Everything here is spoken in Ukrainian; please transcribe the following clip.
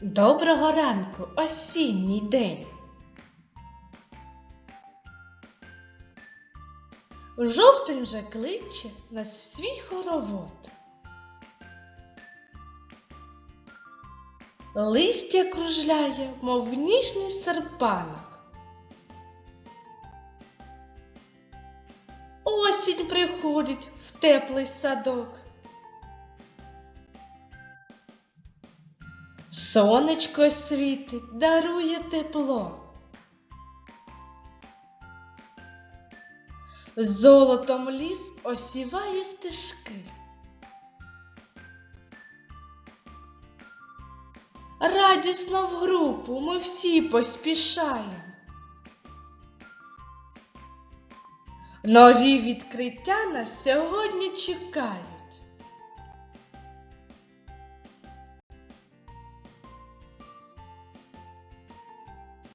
Доброго ранку, осінній день. Жовтень вже кличе нас в свій хоровод. Листя кружляє, мов ніжний серпанок. Осінь приходить в теплий садок. Сонечко світить, дарує тепло. Золотом ліс осіває стежки. Радісно в групу ми всі поспішаємо. Нові відкриття нас сьогодні чекають.